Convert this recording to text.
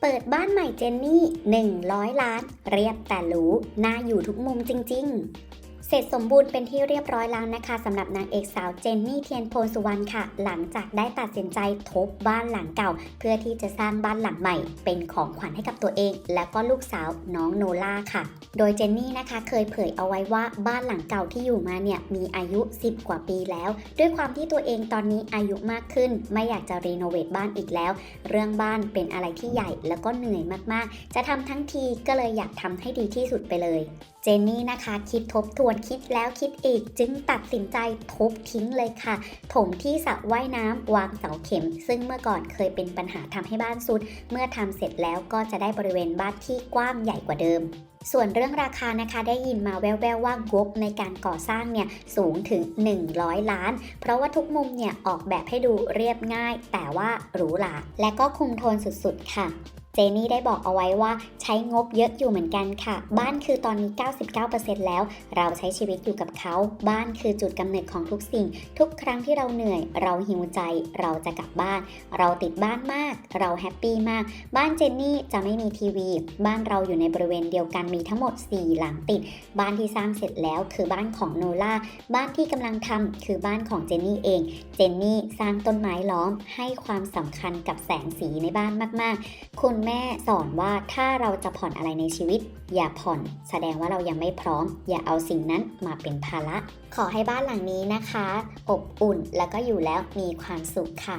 เปิดบ้านใหม่เจนนี่ 100 ล้าน เรียบแต่หรูน่าอยู่ทุกมุมจริง ๆ เสร็จสมบูรณ์เป็นที่เรียบร้อยแล้วนะคะสำหรับนางเอกสาวเจนนี่เทียนโพสุวรรณค่ะ หลังจากได้ตัดสินใจทบบ้านหลังเก่า เพื่อที่จะสร้างบ้านหลังใหม่ เป็นของขวัญให้กับตัวเอง และก็ลูกสาวน้องโนล่าค่ะ โดยเจนนี่นะคะเคยเผยเอาไว้ว่าบ้านหลังเก่าที่อยู่มาเนี่ยมีอายุ 10 กว่าปีแล้ว ด้วยความที่ตัวเองตอนนี้อายุมากขึ้น ไม่อยากจะรีโนเวทบ้านอีกแล้ว เรื่องบ้านเป็นอะไรที่ใหญ่แล้วก็เหนื่อยมากๆ จะทำทั้งทีก็เลยอยากทำให้ดีที่สุดไปเลย จนนี่นะคะคิดทบทวนคิดแล้วคิดอีก จึงตัดสินใจทุบทิ้งเลยค่ะ ถมที่สระว่ายน้ำวางเสาเข็ม ซึ่งเมื่อก่อนเคยเป็นปัญหาทำให้บ้านสุด เมื่อทำเสร็จแล้วก็จะได้บริเวณบ้านที่กว้างใหญ่กว่าเดิมส่วนเรื่องราคานะคะได้ยินมาแววๆว่างบในการก่อสร้างเนี่ยสูงถึง 100 ล้าน เพราะว่าทุกมุมเนี่ยออกแบบให้ดูเรียบง่าย แต่ว่าหรูหราและก็คุมโทนสุดๆค่ะ เจนี่ได้บอกเอาไว้ว่าใช้งบเยอะอยู่เหมือนกันค่ะ บ้านคือตอนนี้ 99%แล้ว เราใช้ชีวิตอยู่กับเขา บ้านคือจุดกำเนิดของทุกสิ่ง ทุกครั้งที่เราเหนื่อย เราหิวใจ เราจะกลับบ้าน เราติดบ้านมาก เราแฮปปี้มาก บ้านเจนนี่จะไม่มีทีวี บ้านเราอยู่ในบริเวณเดียวกันมีทั้งหมด 4 หลังติด บ้านที่สร้างเสร็จแล้วคือบ้านของโนล่า บ้านที่กำลังทำคือบ้านของเจนนี่เอง เจนนี่สร้างต้นไม้ล้อมให้ความสำคัญกับแสงสีในบ้านมาก ๆ คุณแม่สอนว่าถ้าเราจะผ่อนอะไรในชีวิต อย่าผ่อน แสดงว่าเรายังไม่พร้อม อย่าเอาสิ่งนั้นมาเป็นภาระ ขอให้บ้านหลังนี้นะคะ อบอุ่นแล้วก็อยู่แล้วมีความสุขค่ะ